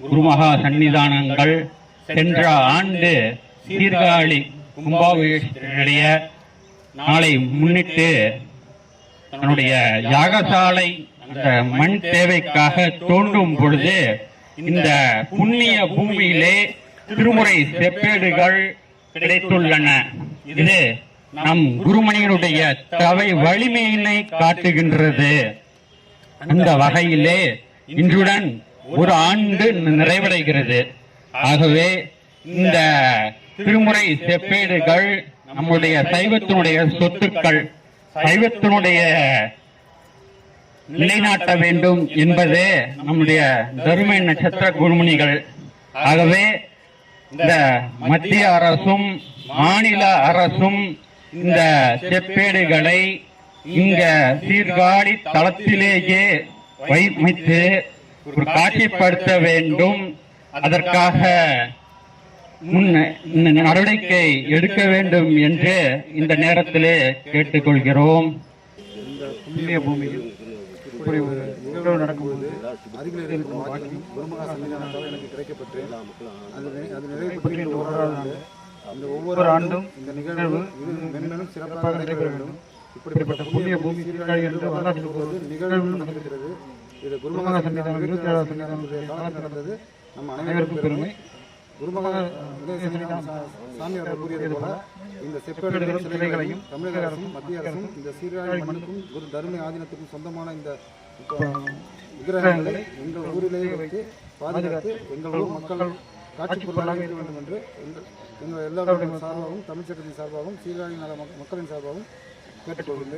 குருமகா சன்னிதானங்கள் சென்ற ஆண்டு சீர்காழி கும்பாபிஷேகத்தினுடைய நாளை முன்னிட்டு தன்னுடைய யாகசாலை அந்த மண் தேவைக்காக தோன்றும் பொழுது இந்த புண்ணிய பூமியிலே திருமுறை செப்பேடுகள் கிடைத்துள்ளன. இது நம் குருமணியனுடைய தவை வலிமையினை காட்டுகின்றது. அந்த வகையிலே இன்றுடன் ஒரு ஆண்டு நிறைவடைகிறது. ஆகவே இந்த திருமுறை செப்பேடுகள் நம்முடைய சைவத்தினுடைய சொத்துக்கள் சைவத்தினுடைய நிலைநாட்ட வேண்டும் என்பதே நம்முடைய தருமை நட்சத்திர குருமணிகள் ஆகவே இந்த மத்திய அரசும் மாநில அரசும் இந்த செப்பேடுகளை இங்க சீர்காழி தளத்திலேயே வைத்து காட்சிப்படுத்த வேண்டும். அதற்காக முன் நடவடிக்கை எடுக்க வேண்டும் என்று இந்த நேரத்திலே கேட்டுக்கொள்கிறோம். புண்ணிய பூமியில் இப்படி ஒரு நிகழ்வு நடக்கும்போது அருகில் இருக்கும் வாக்கி குருமகா சன்னிதானத்தால் எனக்கு கிடைக்கப்பட்டு அது அது நிறைவேற்றப்படுகின்ற ஒவ்வொரு அந்த ஒவ்வொரு ஆண்டும் இந்த நிகழ்வு இன்னும் மென்மேலும் சிறப்பாக நடைபெற வேண்டும். இப்படிப்பட்ட புண்ணிய பூமி சீர்காழி என்று வரலாற்றில் போது நிகழ்வு நடந்திருக்கிறது இது குருமகா சன்னிதானம் இருபத்தி ஏழாவது காலத்தில் நடந்தது. நம்ம அனைவருக்கும் பெருமை. குருமகா சன்னிதானம் சாமி அவர்கள் கூறியது போல இந்த செப்பேடுகளும் சிலைகளையும் தமிழக அரசும் மத்திய அரசும் இந்த சீர்காழி மண்ணுக்கும் குரு தருமை ஆதீனத்துக்கும் சொந்தமான இந்த விக்கிரகங்களை எங்கள் ஊரிலேயே வைத்து பாதுகாத்து எங்கள் ஊர் மக்கள் காட்சி பொருளாக இருக்க வேண்டும் என்று எங்கள் எல்லாருடைய சார்பாகவும் தமிழ் சட்டத்தின் சார்பாகவும் நல மக்- மக்களின் சார்பாகவும் கேட்டுக்கொள்கின்றேன்.